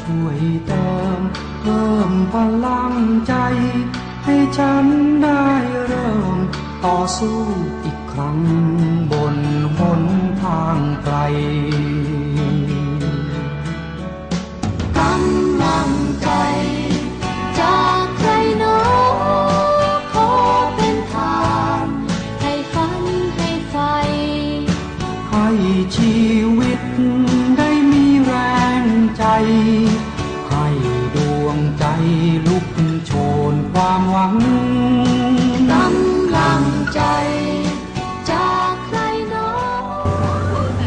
ช่วยเติมเพิ่มพลังใจ ให้ฉันได้เริ่มต่อสู้อีกครั้ง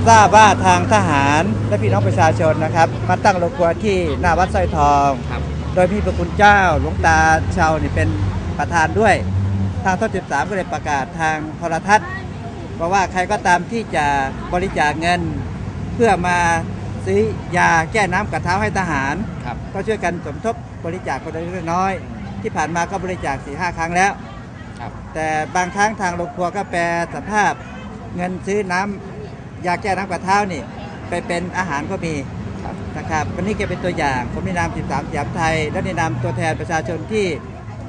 ทราบว่าทางทหารและพี่น้องประชาชนนะครับ มาตั้งโรงครัวที่หน้าวัดสร้อยทอง ครับ โดยพี่ประคุณเจ้าหลวงตาเชานี่เป็นประธานด้วย ทางท่อ13ก็เลยประกาศทางโทรทัศน์บอกว่าใครก็ตามที่จะบริจาคเงิน เพื่อมาซื้อยาแก้น้ำกัดเท้าให้ทหาร ครับ ก็ช่วยกันสมทบบริจาคคนละเล็กน้อย ที่ผ่านมาก็บริจาค4-5ครั้งแล้ว ครับ แต่บางครั้งทางโรงครัวก็แปลสภาพเงินซื้อน้ำ ยาแก้น้ำกระเท้านี่ไปเป็นอาหารก็มีครับนะครับวันนี้แกเป็นตัวอย่าง ผมในนาม 13สยามไทย และในนามตัวแทนประชาชนที่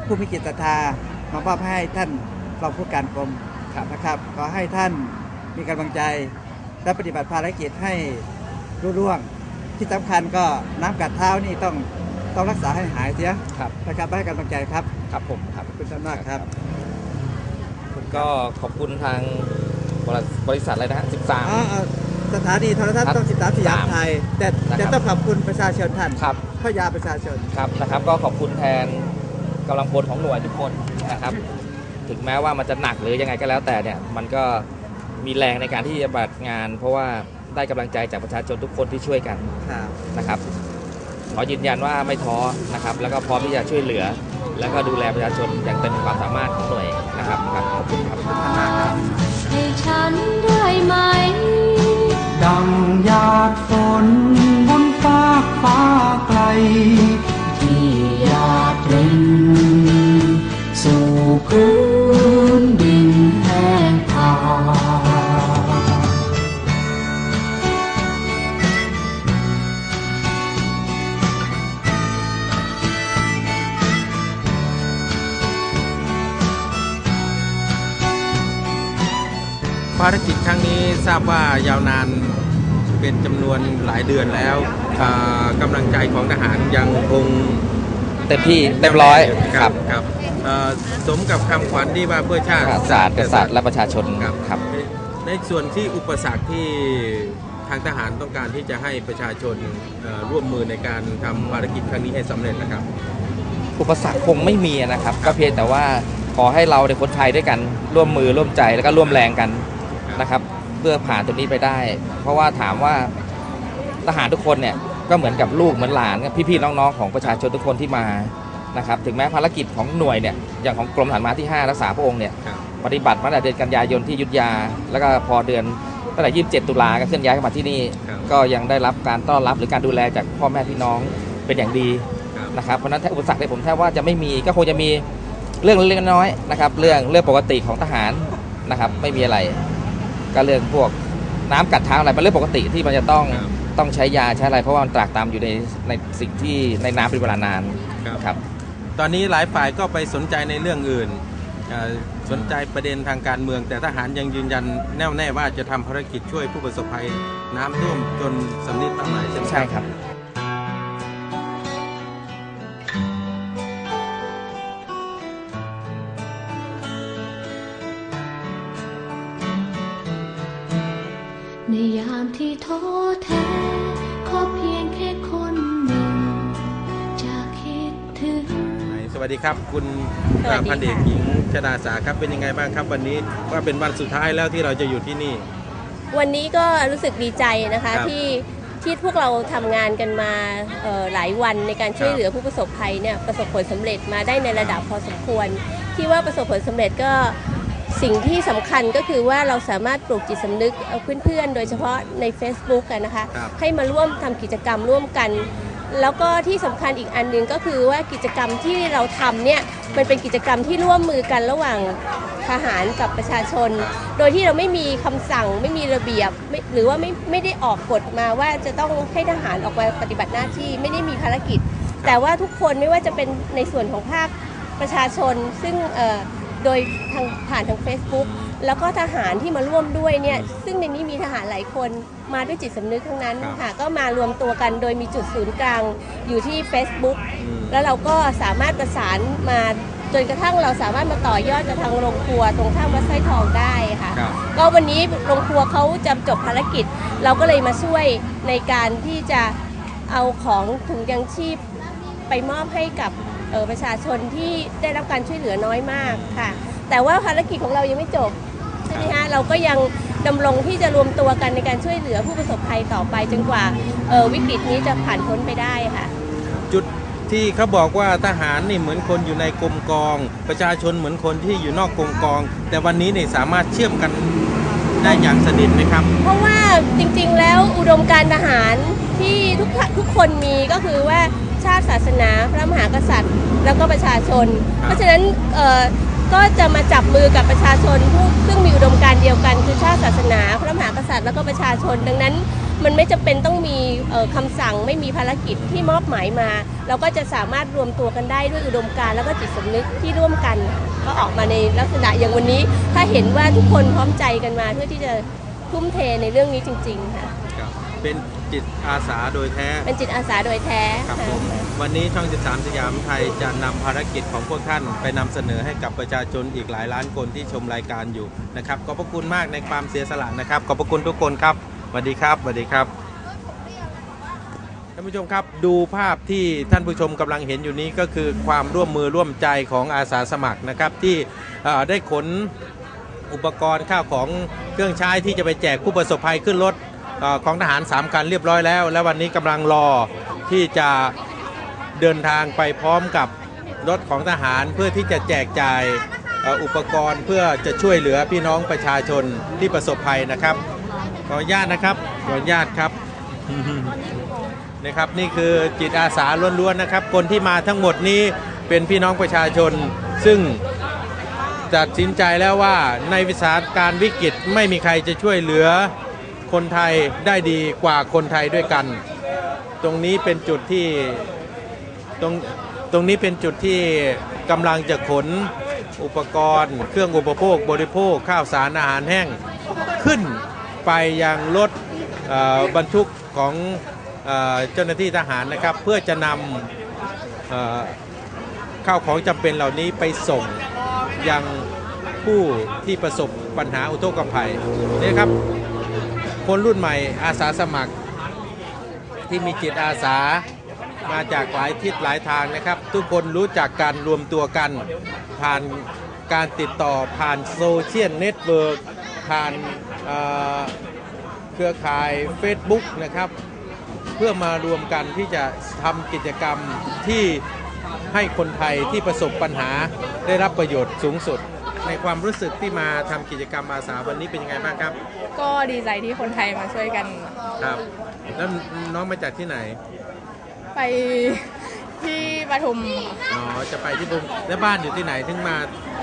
ผู้มีจิตศรัทธามามอบให้ท่านรองผู้การกรมครับนะครับ ขอให้ท่านมีกำลังใจและปฏิบัติภารกิจให้รุ่ร่วง ที่สำคัญก็น้ำกัดเท้านี่ต้องต้องรักษาให้หายเสียครับนะครับให้กำลังใจครับ ครับผมครับขอบคุณท่านมากครับ ก็ขอบคุณทาง บริษัทบริษัทอะไรนะฮะอ๋อเอ่อสถานีโทรทัศน์ต้อง 13 สยามไทย แต่นะครับ แต่ต้องขอบคุณประชาชนท่าน13ครับพ่อยาประชาชน ครับนะครับก็ขอบคุณแทนกำลังพลของหน่วยทุกคนนะครับ ถึงแม้ว่ามันจะหนักหรือยังไงก็แล้วแต่เนี่ย มันก็มีแรงในการที่จะปฏิบัติงาน เพราะว่าได้กำลังใจจากประชาชนทุกคนที่ช่วยกันครับ นะครับขอยืนยันว่าไม่ท้อนะครับ แล้วก็พร้อมที่จะช่วยเหลือ แล้วก็ดูแลประชาชนอย่างเต็มความสามารถของหน่วยนะครับครับขอบคุณครับ ให้ฉันได้ไหม ดังหยาดฝนบนฟากฟ้าไกล ที่หยาดรินสู่พื้นารกิจครั้งนี้ทราบว่ายาวนานเป็นจำนวนหลายเดือนแล้วอ่ากำลังใจของทหารยังคงเต็มที่เต็มร้อยครับครับเอ่อสมกับคำขวัญที่ว่าเพื่อชาติศาสตร์กษัตริย์และประชาชนครับครับในส่วนที่อุปสรรคที่ทางทหารต้องการที่จะให้ประชาชนเอ่อร่วมมือในการทำภารกิจครั้งนี้ให้สำเร็จนะครับ อุปสรรคคงไม่มีนะครับ ก็เพียงแต่ว่าขอให้เราเด็กคนไทยด้วยกันร่วมมือร่วมใจแล้วก็ร่วมแรงกัน นะครับ เพื่อผ่านตัวนี้ไปได้ เพราะว่าถามว่าทหารทุกคนเนี่ยก็เหมือนกับลูกเหมือนหลานกับพี่ๆน้องๆของประชาชนทุกคนที่มานะครับถึงแม้ภารกิจของหน่วยเนี่ยอย่างของกรมฐานม้าที่ 5 รักษาพระองค์เนี่ยครับปฏิบัติมาตั้งแต่เดือนกันยายนที่อยุทธยา แล้วก็พอเดือนตั้งแต่ 27 ตุลาก็เคลื่อนย้ายเข้ามาที่นี่ครับก็ยังได้รับการต้อนรับหรือการดูแลจากพ่อแม่พี่น้องเป็นอย่างดีครับนะครับเพราะฉะนั้นถ้าอุปสรรคเนี่ยผมแทบว่าจะไม่มีก็คงจะมีเรื่องเล็กๆน้อยๆนะครับเรื่องเรื่องปกติของทหารนะครับไม่มีอะไร ก็เรื่องพวกน้ำกัดเท้าอะไรเป็นเรื่องปกติที่มันจะต้องครับต้องใช้ยาใช้อะไรเพราะว่ามันตรากตามอยู่ในในสิ่งที่ในน้ำเป็นเวลานานครับครับตอนนี้หลายฝ่ายก็ไปสนใจในเรื่องอื่นเอ่อสนใจประเด็นทางการเมือง แต่ทหารยังยืนยันแน่วแน่ว่าจะทำภารกิจช่วยผู้ประสบภัยน้ำท่วมจนสำลิดเป้าหมายใช่ไหมใช่ครับ แท้ขอเพียงแค่คนหนึ่งจะคิดถึง สวัสดีครับ คุณสวัสดีค่ะ พันเอกหญิงชดาสาครับเป็นยังไงบ้างครับ วันนี้ว่าเป็นวันสุดท้ายแล้วที่เราจะอยู่ที่นี่ วันนี้ก็รู้สึกดีใจนะคะครับที่ทที่พวกเราทำงานกันมาเอ่อหลายวันในการช่วยเหลือผู้ประสบภัยเนี่ยประสบผลสำเร็จมาได้ในระดับพอสมควร ที่ว่าประสบผลสำเร็จก็ สิ่งที่สำคัญก็คือว่าเราสามารถปลูกจิตสำนึกเอาเพื่อนๆ โดยเฉพาะใน Facebook กันนะคะ ครับให้มาร่วมทำกิจกรรมร่วมกัน แล้วก็ที่สำคัญอีกอันหนึ่งก็คือว่ากิจกรรมที่เราทำเนี่ยมันเป็นกิจกรรมที่ร่วมมือกันระหว่างทหารกับประชาชน โดยที่เราไม่มีคำสั่งไม่มีระเบียบไม่หรือว่าไม่ไม่ได้ออกกฎมาว่าจะต้องให้ทหารออกมาปฏิบัติหน้าที่ไม่ได้มีภารกิจ แต่ว่าทุกคนไม่ว่าจะเป็นในส่วนของภาคประชาชน ซึ่งเอ่อ โดยทางผ่านทาง Facebook แล้วก็ทหารที่มาร่วมด้วยเนี่ยซึ่งในนี้มีทหารหลายคนมาด้วยจิตสำนึกทั้งนั้นครับ ค่ะก็มารวมตัวกันโดยมีจุดศูนย์กลางอยู่ที่ Facebook อืม แล้วเราก็สามารถประสานมาจนกระทั่งเราสามารถมาต่อยอดกับทางโรงครัวตรงข้ามวัดสร้อยทองได้ค่ะ ครับ ก็วันนี้โรงครัวเขาจำจบภารกิจ เราก็เลยมาช่วยในการที่จะเอาของถุงยังชีพไปมอบให้กับเอ่อ ประชาชนที่ได้รับการช่วยเหลือน้อยมากค่ะ แต่ว่าภารกิจของเรายังไม่จบใช่ไหมคะเราก็ยังดำรงที่จะรวมตัวกันในการช่วยเหลือผู้ประสบภัยต่อไปจนกว่าเอ่อวิกฤตนี้จะผ่านพ้นไปได้ค่ะ จุดที่เขาบอกว่าทหารนี่เหมือนคนอยู่ในกรมกอง ประชาชนเหมือนคนที่อยู่นอกกรมกอง แต่วันนี้นี่สามารถเชื่อมกันได้อย่างสนิทไหมครับ เพราะว่าจริงๆแล้วอุดมการณ์ทหารที่ทุกทุกคนมีก็คือว่า ชาติศาสนา พระมหากษัตริย์ แล้วก็ประชาชนครับเพราะฉะนั้นเอ่อก็จะมาจับมือกับประชาชนผู้ซึ่งมีอุดมการณ์เดียวกัน คือชาติศาสนา พระมหากษัตริย์แล้วก็ประชาชน ดังนั้นมันไม่จำเป็นต้องมีเอ่อคำสั่งไม่มีภารกิจที่มอบหมายมา เราก็จะสามารถรวมตัวกันได้ด้วยอุดมการณ์แล้วก็จิตสำนึกที่ร่วมกัน ก็ออกมาในลักษณะอย่างวันนี้ ถ้าเห็นว่าทุกคนพร้อมใจกันมาเพื่อที่จะทุ่มเทในเรื่องนี้จริง ๆ ค่ะครับ เป็นจิตอาสาโดยแท้ เป็นจิตอาสาโดยแท้ครับค่ะผม วันนี้ช่อง 13 สยามไทยจะนำภารกิจของพวกท่านไปนำเสนอให้กับประชาชนอีกหลายล้านคนที่ชมรายการอยู่นะครับ ขอบพระคุณมากในความเสียสละนะครับ ขอบพระคุณทุกคนครับสวัสดีครับสวัสดีครับ ท่านผู้ชมครับดูภาพที่ท่านผู้ชมกำลังเห็นอยู่นี้ก็คือความร่วมมือร่วมใจของอาสาสมัครนะครับ ที่เอ่อได้ขนอุปกรณ์ข้าวของเครื่องใช้ที่จะไปแจกผู้ประสบภัยขึ้นรถเออ ของทหาร 3 คันเรียบร้อยแล้ว และวันนี้กำลังรอที่จะเดินทางไปพร้อมกับรถของทหารเพื่อที่จะแจกจ่ายอุปกรณ์เพื่อจะช่วยเหลือพี่น้องประชาชนที่ประสบภัยนะครับ ขออนุญาตนะครับ ขออนุญาตครับนะครับนี่คือจิตอาสาล้วนๆนะครับ คนที่มาทั้งหมดนี้เป็นพี่น้องประชาชน ซึ่งตัดสินใจแล้วว่าในวิสาการวิกฤตไม่มีใครจะช่วยเหลือ คนไทยได้ดีกว่าคนไทยด้วยกัน ตรงนี้เป็นจุดที่ตรงตรงนี้เป็นจุดที่กำลังจะขนอุปกรณ์ เครื่องอุปโภค บริโภคข้าวสารอาหารแห้งขึ้นไปยังรถบรรทุกของเจ้าหน้าที่ทหารนะครับ เพื่อจะนำข้าวของจำเป็นเหล่านี้ไปส่งยังผู้ที่ประสบปัญหาอุทกภัยนี่ครับ คนรุ่นใหม่อาสาสมัคร ที่มีจิตอาสามาจากหลายทิศหลายทางนะครับ ทุกคนรู้จักการรวมตัวกัน ผ่านการติดต่อผ่านโซเชียลเน็ตเวิร์กผ่านเอ่อเครือข่าย Facebook นะครับ เพื่อมารวมกันที่จะทำกิจกรรมที่ให้คนไทยที่ประสบปัญหาได้รับประโยชน์สูงสุด ในความรู้สึกที่มาทำกิจกรรมอาสาวันนี้เป็นยังไงบ้างครับ ก็ดีใจที่คนไทยมาช่วยกันครับ แล้วน้องมาจากที่ไหน ไปที่ปทุมอ๋อจะไปที่บุมแล้วบ้านอยู่ที่ไหนถึงมา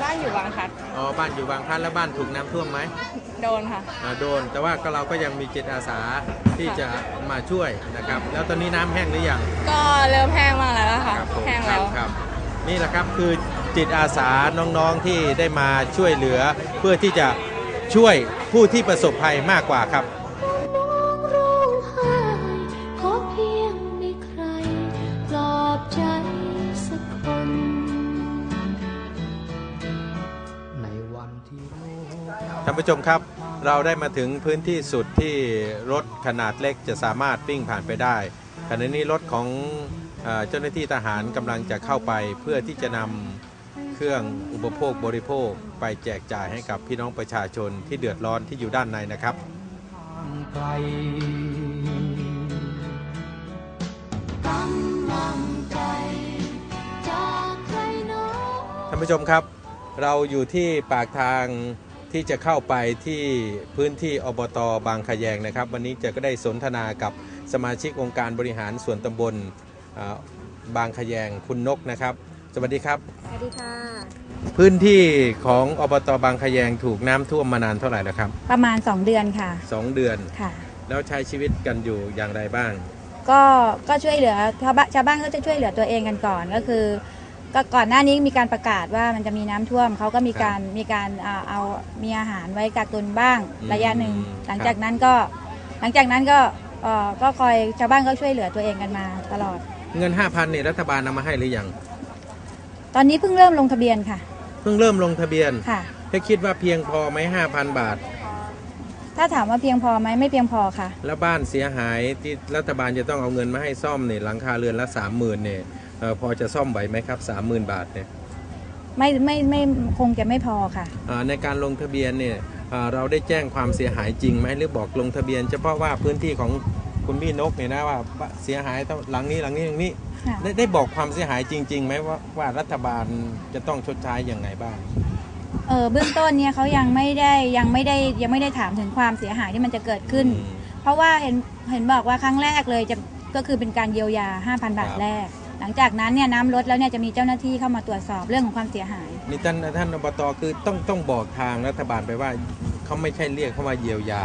บ้านอยู่บางพลัดอ๋อบ้านอยู่บางพลัดแล้วบ้านถูกน้ำท่วมไหมโดนค่ะอ่าโดนแต่ว่าก็เราก็ยังมีจิตอาสาที่จะมาช่วยนะครับ แล้วตอนนี้น้ำแห้งหรือยังก็เริ่มแห้งมากแล้วนะคะครับผมแห้งคแล้รับวครับ นี่แหละครับคือ จิตอาสาน้องๆที่ได้มาช่วยเหลือ เพื่อที่จะช่วยผู้ที่ประสบภัยมากกว่าครับท่านผู้ชมครับเราได้มาถึงพื้นที่สุดที่รถขนาดเล็กจะสามารถวิ่งผ่านไปได้ขณะนี้รถของเจ้าหน้าที่ทหารกำลังจะเข้าไปเพื่อที่จะนำ เครื่องอุปโภคบริโภคไปแจกจ่ายให้กับพี่น้องประชาชนที่เดือดร้อนที่อยู่ด้านในนะครับท่านผู้ชมครับ เราอยู่ที่ปากทางที่จะเข้าไปที่พื้นที่อบตบางขยงนะครับ วันนี้จะก็ได้สนทนากับสมาชิกองค์การบริหารส่วนตำบลบางขยงคุณนกนะครับ สวัสดีครับ สวัสดีค่ะ พื้นที่ของอบตบางขะแยงถูกน้ำท่วมมานานเท่าไหร่แล้วครับ ประมาณ 2 เดือนค่ะสองเดือน ค่ะ แล้วใช้ชีวิตกันอยู่อย่างไรบ้าง ก็ก็ช่วยเหลือชาวบ้านชาวบ้านก็จะช่วยเหลือตัวเองกันก่อนก็คือ ก็ก่อนหน้านี้มีการประกาศว่ามันจะมีน้ำท่วมเขาก็มีการมีการอ่าเอามีอาหารไว้กักตุนบ้างอืมระยะหนึ่งครับหลังจากนั้นก็หลังจากนั้นก็เอ่อก็คอยชาวบ้านก็ช่วยเหลือตัวเองกันมาตลอด เงิน 5,000เนี่ยรัฐบาลนำมาให้หรือยัง ตอนนี้เพิ่งเริ่มลงทะเบียนค่ะ เพิ่งเริ่มลงทะเบียนค่ะ ถ้าคิดว่าเพียงพอไหม5,000บาท ถ้าถามว่าเพียงพอไหมไม่เพียงพอค่ะ แล้วบ้านเสียหายที่รัฐบาลจะต้องเอาเงินมาให้ซ่อมเนี่ยหลังคาเรือนละ30,000เนี่ยเอ่อพอจะซ่อมไหวไหมครับ30,000บาทเนี่ยไม่ไม่ไม่คงจะไม่พอค่ะ อ่าในการลงทะเบียนเนี่ยอ่าเราได้แจ้งความเสียหายจริงไหมหรือบอกลงทะเบียน เฉพาะว่าพื้นที่ของคุณพี่นกเนี่ยนะว่าเสียหายเท่าหลังนี้หลังนี้หลังนี้ ค่ะได้ได้บอกความเสียหายจริงๆไหมว่าว่ารัฐบาลจะต้องชดใช้อย่างไงบ้าง เออเบื้องต้นเนี่ยเขายังไม่ได้ยังไม่ได้ยังไม่ได้ถามถึงความเสียหายที่มันจะเกิดขึ้น อืม เพราะว่าเห็นเห็นบอกว่าครั้งแรกเลยจะก็คือเป็นการเยียวยา 5,000 บาทครับแรก หลังจากนั้นเนี่ยน้ำลดแล้วเนี่ยจะมีเจ้าหน้าที่เข้ามาตรวจสอบเรื่องของความเสียหาย นี่ท่านท่านอบตคือต้องต้องบอกทางรัฐบาลไปว่าเขาไม่ใช่เรียกเขาว่าเยียวยา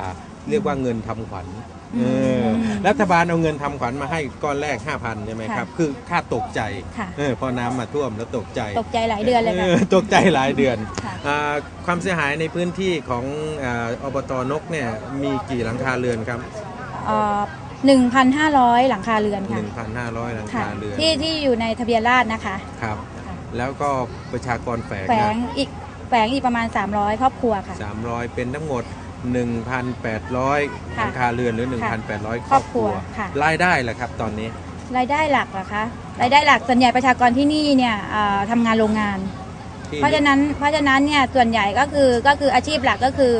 เรียกว่าเงินทำขวัญอืม เออรัฐบาลเอาเงินทำขวัญมาให้ก้อนแรก 5,000ใช่ไหมครับ คือค่าตกใจค่ะเออพอน้ำมาท่วมแล้วตกใจ ตกใจหลายเดือนเลยค่ะออตกใจหลายเดือนค่ะอ่าความเสียหายในพื้นที่ของอาอบตนกเนี่ยมีกี่หลังคาเรือนครับเอ่อ1,500 หลังคาเรือนค่ะ1,500 หลังค่ะคาเรือนที่ที่อยู่ในทะเบียนราษฎร์นะคะครับค่ะแล้วก็ประชากรแฝงแฝนะงอีกแฝงอีกประมาณ 300 ครอบครัวค่ะ 300 เป็นทั้งหมด 1,800หค่ะลังคาเรือนหรือ ค่ะ1,800คครรออบบคครัรัววค่ะ รายได้ล่ะครับตอนนี้รายได้หลักเหรอคะรายได้หลักส่วนใหญ่ประชากรที่นี่เนี่ยเอ่อทำงานโรงงาน ที่เพราะฉะนั้นเพราะฉะนั้นเนี่ยส่วนใหญ่ก็คือก็คืออาชีพหลักก็คือ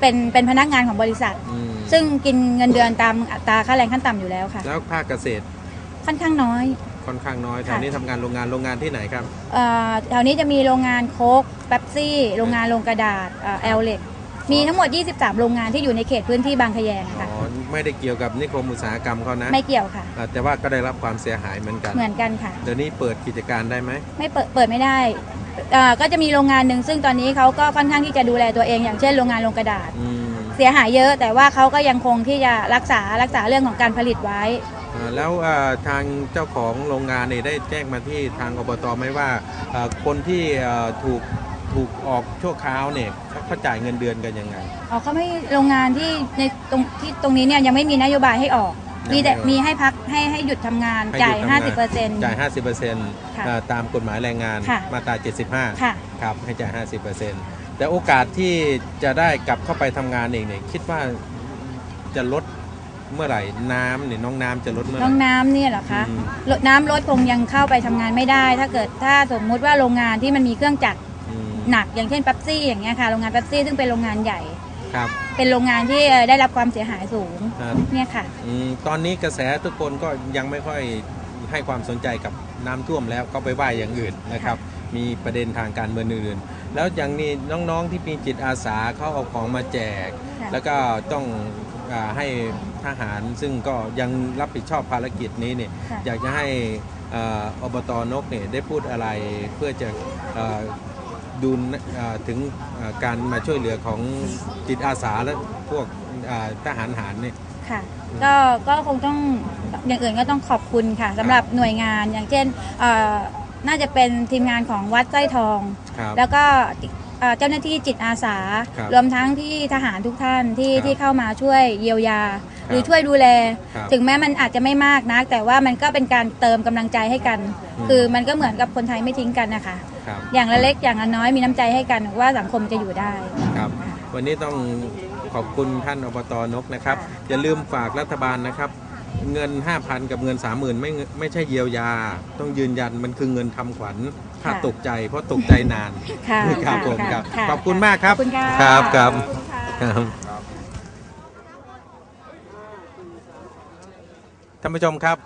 เป็นเป็นพนักงานของบริษัท อืมซึ่งกินเงินเดือนตามอัตราค่าแรงขั้นต่ำอยู่แล้วค่ะ แล้วภาคเกษตรค่อนข้างน้อย ค่อนข้างน้อยแถค่ะวนี้ทำงานโรงงานโรงงานที่ไหนครับ เอ่อแถวนี้จะมีโรงงานโค้กเป๊ปซี่ โรงงานโรงกระดาษแอลเล็ก มีทั้งหมด 23 โรงงานที่อยู่ในเขตพื้นที่บางขยงอ๋ค่ะอไม่ได้เกี่ยวกับนิคมอุตสาหกรรมเขานะไม่เกี่ยวค่ะ อ่าแต่ว่าก็ได้รับความเสียหายเหมือนกัน เหมือนกันค่ะ เดี๋ยวนี้เปิดกิจการได้ไหมไม่เปิดเปิดไม่ได้เอ่อก็จะมีโรงงานหนึ่งซึ่งตอนนี้เขาก็ค่อนข้างที่จะดูแลตัวเองอย่างเช่นโรงงานโรงกระดาษ อืมเสียหายเยอะ แต่ว่าเขาก็ยังคงที่จะรักษารักษาเรื่องของการผลิตไว้ อ่าแล้วอ่าทางเจ้าของโรงงานเนี่ยได้แจ้งมาที่ทางอบตไหมว่าอ่าคนที่อ่าถูก ถูกออกชั่วคราวเนี่ยเขาเขาจ่ายเงินเดือนกันยังไง อ๋อเขาไม่โรงงานที่ในตรงที่ตรงนี้เนี่ยยังไม่มีนโยบายให้ออก มีแต่ยังไม่ออกมีให้พักให้ให้หยุดทำงานให้จ่ายหยุดทำงาน50เปอร์เซ็นต์จ่าย 50%ค่ะอ่าตามกฎหมายแรงงานค่ะมาตรา 75ค่ะครับให้จ่าย 50%แต่โอกาสที่จะได้กลับเข้าไปทำงานเองเนี่ยคิดว่าจะลดเมื่อไหร่น้ำเนี่ยน้องน้ำจะลดเมื่อไหน้ร่องน้ำเนี่ยเหรอคะอืมลดน้ำลดคงยังเข้าไปทำงานไม่ได้ ถ้าเกิดถ้าสมมุติว่าโรงงานที่มันมีเครื่องจักรอืม หนักอย่างเช่นเป๊ปซี่อย่างเงี้ยค่ะโรงงานเป๊ปซี่ซึ่งเป็นโรงงานใหญ่ ครับ เป็นโรงงานที่เอ่อได้รับความเสียหายสูงอ่าเนี่ยค่ะ อืมตอนนี้กระแสทุกคนก็ยังไม่ค่อยให้ความสนใจกับน้ำท่วมแล้วก็ไปว่าอย่างอื่นนะครับ มีประเด็นทางการเมืองอื่นๆแล้วอย่างนี้น้องๆที่มีจิตอาสาเขาเอาของมาแจก ค่ะ แล้วก็ต้องอาให้ทหารซึ่งก็ยังรับผิดชอบภารกิจนี้เนี่ยค่ะ อยากจะให้อ่าอบตนกเนี่ยได้พูดอะไรเพื่อจะอ่า ดูอ่าถึงอ่าการมาช่วยเหลือของจิตอาสาและพวกอ่าทหารหารเนี่ยค่ะก็ก็คงต้องอย่างอื่นก็ต้องขอบคุณค่ะสำหรับหน่วยงานอย่างเช่นเอ่อน่าจะเป็นทีมงานของวัดสร้อยทองครับแล้วก็เอ่อเจ้าหน้าที่จิตอาสาครับรวมทั้งที่ทหารทุกท่านที่ครับที่เข้ามาช่วยเยียวยาครับหรือช่วยดูแลครับถึงแม้มันอาจจะไม่มากนัก แต่ว่ามันก็เป็นการเติมกำลังใจให้กันอืมคือมันก็เหมือนกับคนไทยไม่ทิ้งกันนะคะ ครับ อย่างละเล็กอย่างละน้อยมีน้ำใจให้กันว่าสังคมจะอยู่ได้ ครับ วันนี้ต้องขอบคุณท่านอบตนกนะครับ อย่าลืมฝากรัฐบาลนะครับ เงิน 5,000 กับเงิน 30,000 ไม่ไม่ใช่เยียวยา ต้องยืนยันมันคือเงินทำขวัญถ้าค่ะตกใจ เพราะตกใจนานค่ะครับผมะครับะขอบคุณมากครับขอบคุณค่ะ ครับครับขอบคุณค่ะครับท่านผู้ชมครับ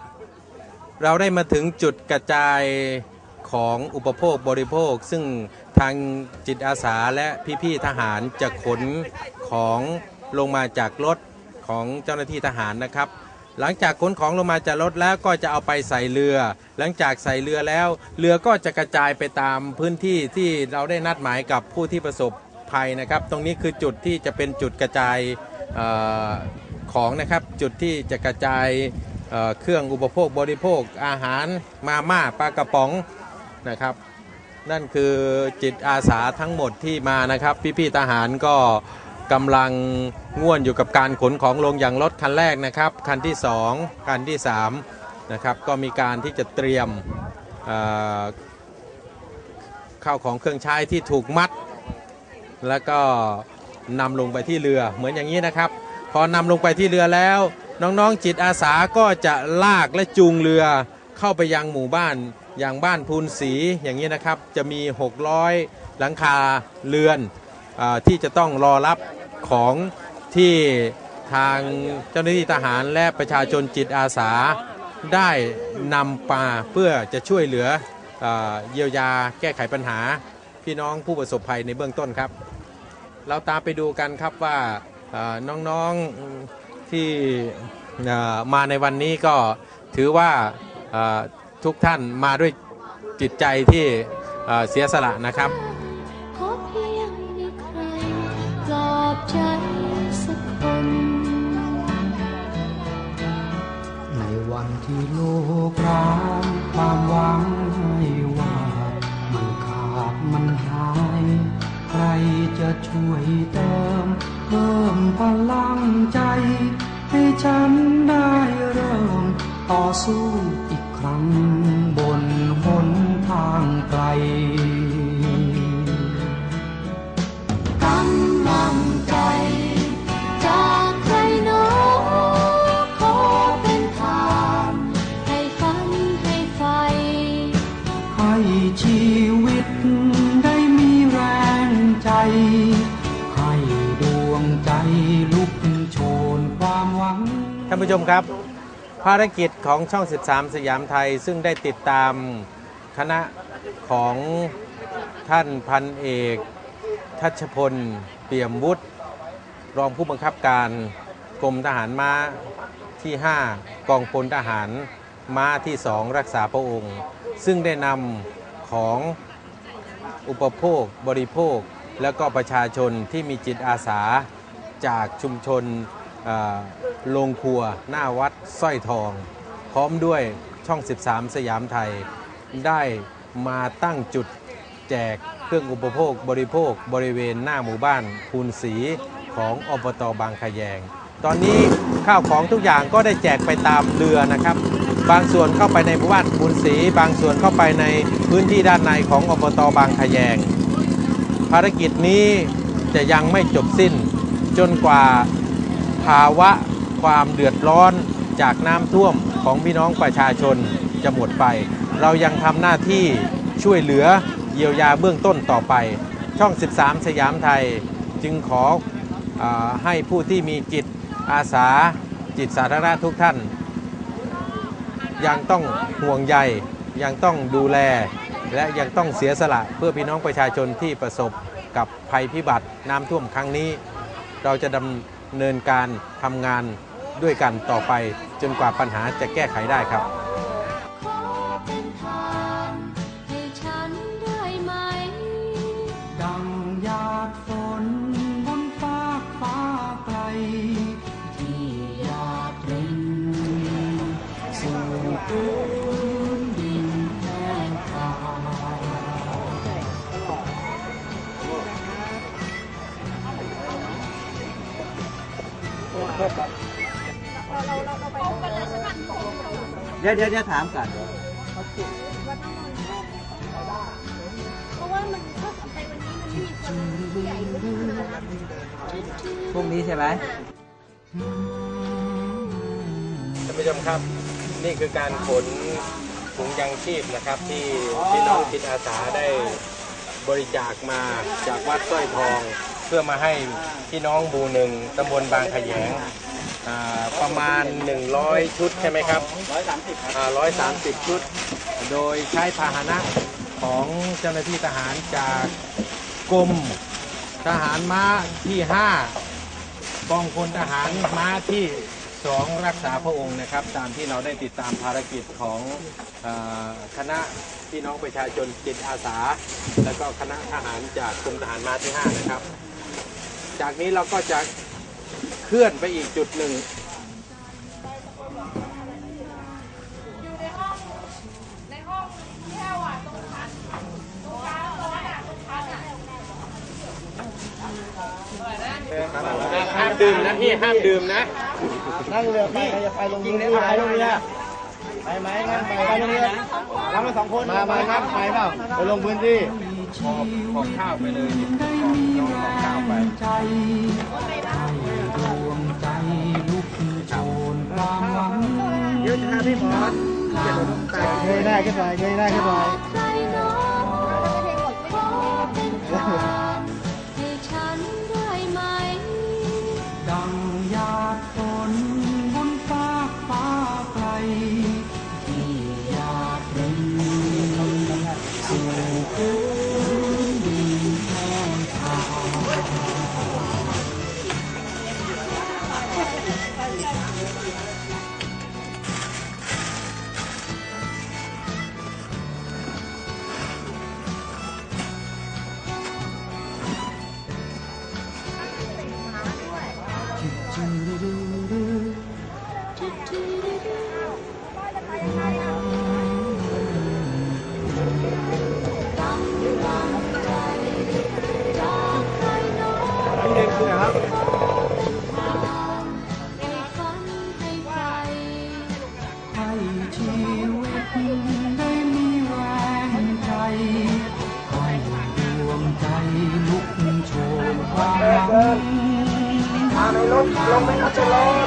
เราได้มาถึงจุดกระจาย ของอุปโภคบริโภค ซึ่งทางจิตอาสาและพี่ๆทหารจะขนของลงมาจากรถของเจ้าหน้าที่ทหารนะครับ หลังจากขนของลงมาจากรถแล้วก็จะเอาไปใส่เรือ หลังจากใส่เรือแล้ว เรือก็จะกระจายไปตามพื้นที่ที่เราได้นัดหมายกับผู้ที่ประสบภัยนะครับ ตรงนี้คือจุดที่จะเป็นจุดกระจายออของนะครับ จุดที่จะกระจายเเครื่องอุปโภคบริโภคอาหารมาม่าปลากระป๋อง นะครับ นั่นคือจิตอาสาทั้งหมดที่มานะครับ พี่ๆทหารก็กำลังง่วนอยู่กับการขนของลงอย่างรถคันแรกนะครับ คันที่ 2 คันที่ 3 นะครับ ก็มีการที่จะเตรียมเข้าวของเครื่องใช้ที่ถูกมัด แล้วก็นำลงไปที่เรือเหมือนอย่างนี้นะครับ พอนำลงไปที่เรือแล้ว น้องๆจิตอาสาก็จะลากและจูงเรือ เข้าไปยังหมู่บ้านอย่างบ้านพูนสีอย่างนี้นะครับ จะมี 600 หลังคาเรือนอที่จะต้องรอรับของที่ทางเจ้าหน้าที่ทหารและประชาชนจิตอาสาได้นำมาเพื่อจะช่วยเหลืออเยียวยาแก้ไขปัญหา พี่น้องผู้ประสบภัยในเบื้องต้นครับ เราตามไปดูกันครับว่าน้องๆที่มาในวันนี้ก็ถือว่า ทุกท่านมาด้วยจิตใจที่เสียสละนะครับในวันที่โลกร้างความหวังให้ว่า มันขาดมันหาย ใครจะช่วยเติม เพิ่มพลังใจ ให้ฉันได้เริ่มต่อสู้ ครั้งบนหนทางไกลกำลังใจ จากใครหนอขอเป็นทางให้ฝันให้ไฟ ให้ชีวิตได้มีแรงใจ ให้ดวงใจลุกโชนความหวัง ท่านผู้ชมครับ ภารกิจของช่อง 13 สยามไทย ซึ่งได้ติดตามคณะของท่านพันเอก ทัชพล เปี่ยมวุฒิรองผู้บังคับการกรมทหารม้าที่ 5 กองพลทหารม้าที่ 2 รักษาพระองค์ ซึ่งได้นำของอุปโภคบริโภค แล้วก็ประชาชนที่มีจิตอาสาจากชุมชนโรงครัว หน้าวัดสร้อยทอง พร้อมด้วยช่อง 13 สยามไทย ได้มาตั้งจุดแจกเครื่องอุปโภคบริโภคบริเวณหน้าหมู่บ้านภูนศรีของอบตบางขยง ตอนนี้ข้าวของทุกอย่างก็ได้แจกไปตามเรือนะครับ บางส่วนเข้าไปในหมู่บ้านภูนศรีบางส่วนเข้าไปในพื้นที่ด้านในของอบตบางขยง ภารกิจนี้จะยังไม่จบสิ้นจนกว่าภาวะ ความเดือดร้อนจากน้ำท่วมของพี่น้องประชาชนจะหมดไป เรายังทำหน้าที่ช่วยเหลือเยียวยาเบื้องต้นต่อไป ช่อง 13 สยามไทยจึงขออให้ผู้ที่มีจิตอาสาจิตสาธารณะทุกท่าน ยังต้องห่วงใยยังต้องดูแล และยังต้องเสียสละเพื่อพี่น้องประชาชนที่ประสบกับภัยพิบัติน้ำท่วมครั้งนี้ เราจะดำเนินการทำงาน ด้วยกันต่อไปจนกว่าปัญหาจะแก้ไขได้ครับ เดี๋ยวเดี๋ยวเดี๋ยวถามก่อนเพราะว่ามันถ้าไปวันนี้มันไม่มีคนผู้ใหญ่มาดูนะพรุ่งนี้ใช่ไหมท่านผู้ชมครับ นี่คือการขนถุงยังชีพนะครับที่พี่น้องจิตอาสาได้บริจาคมาจากวัดสร้อยทอง เพื่อมาให้พี่น้องบูหนึ่งตำบลบางขยงอ่า ประมาณ 100 ชุดใช่ไหมครับ130 130 ชุด โดยใช้พาหนะของเจ้าหน้าที่ทหารจากกรมทหารม้าที่ 5 กองพลทหารม้าที่ 2 รักษาพระองค์นะครับ ตามที่เราได้ติดตามภารกิจของคณะพี่น้องประชาชนจิตอาสา และก็คณะทหารจากกรมทหารม้าที่ 5 นะครับ จากนี้เราก็จะ เคลื่อนไปอีกจุดหนึ่งห้ามดื่มนะพี่ห้ามดื่มนะ นั่งเรือไปใครจะไปลงพื้นที่ไปลงเรือไปไหมงั้นไปไปลงเรือเรามาสองคนมามาครับไปเปล่าไปลงพื้นที่ขอบขอบข้าวไปเลยขอบน้องขอบข้าวไป เยอะนะพี่หมอนเงยหน้าขึ้นไปเงยหน้าขึ้นไปใครหนอขอเป็นทางให้ฉันไปดังยาฝนบนฟ้าฟ้าไกล ลุกโชนความหวัง มาในรถลงไปครับในรถ